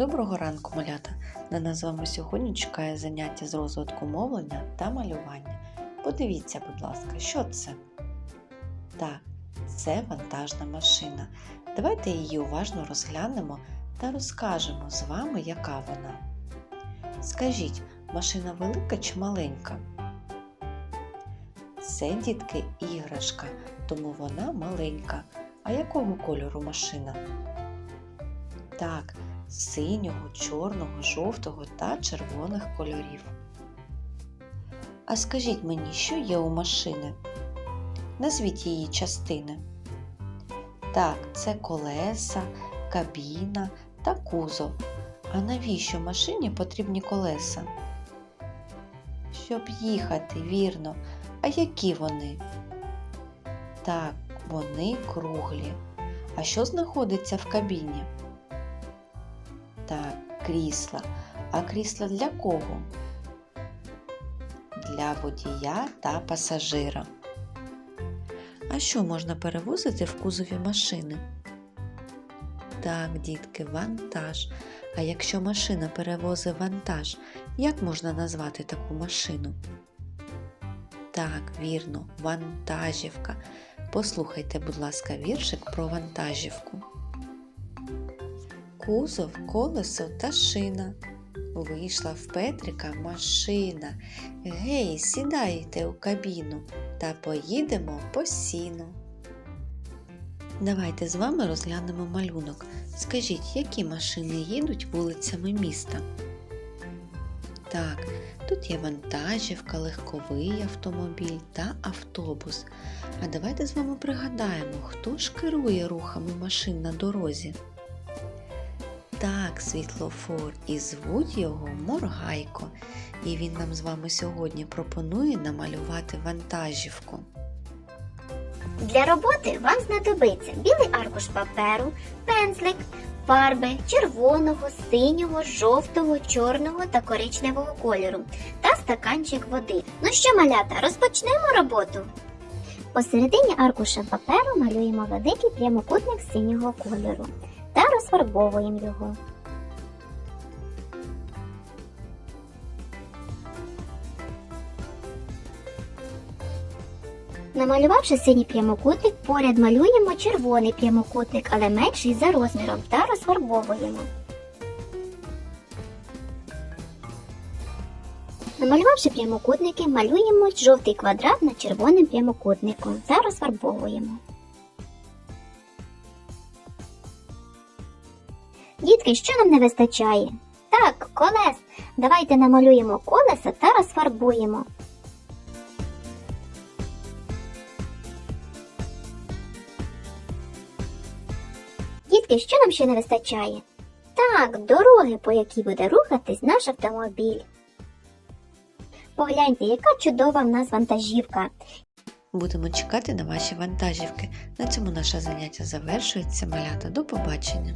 Доброго ранку, малята! На нас з вами сьогодні чекає заняття з розвитку мовлення та малювання. Подивіться, будь ласка, що це? Так, це вантажна машина. Давайте її уважно розглянемо та розкажемо з вами, яка вона. Скажіть, машина велика чи маленька? Це, дітки, іграшка, тому вона маленька. А якого кольору машина? Так, синього, чорного, жовтого та червоних кольорів. А скажіть мені, що є у машини? Назвіть її частини. Так, це колеса, кабіна та кузов. А навіщо машині потрібні колеса? Щоб їхати, вірно. А які вони? Так, вони круглі. А що знаходиться в кабіні? Так, крісла. А крісла для кого? Для водія та пасажира. А що можна перевозити в кузові машини? Так, дітки, вантаж. А якщо машина перевозить вантаж, як можна назвати таку машину? Так, вірно, вантажівка. Послухайте, будь ласка, віршик про вантажівку. Кузов, колесо та шина. Вийшла в Петрика машина. Гей, сідайте у кабіну та поїдемо по сіну. Давайте з вами розглянемо малюнок. Скажіть, які машини їдуть вулицями міста? Так, тут є вантажівка, легковий автомобіль та автобус. А давайте з вами пригадаємо, хто ж керує рухами машин на дорозі. Так, світлофор, і звуть його Моргайко. І він нам з вами сьогодні пропонує намалювати вантажівку. Для роботи вам знадобиться білий аркуш паперу, пензлик, фарби червоного, синього, жовтого, чорного та коричневого кольору та стаканчик води. Ну що, малята, розпочнемо роботу. Посередині аркуша паперу малюємо великий прямокутник синього кольору розфарбовуємо його. Намалювавши синій прямокутник, поряд малюємо червоний прямокутник, але менший за розміром, та розфарбовуємо. Намалювавши прямокутники, малюємо жовтий квадрат над червоним прямокутником та розфарбовуємо. Дітки, що нам не вистачає? Так, колес. Давайте намалюємо колеса та розфарбуємо. Дітки, що нам ще не вистачає? Так, дороги, по якій буде рухатись наш автомобіль. Погляньте, яка чудова в нас вантажівка. Будемо чекати на ваші вантажівки. На цьому наше заняття завершується. Малята, до побачення!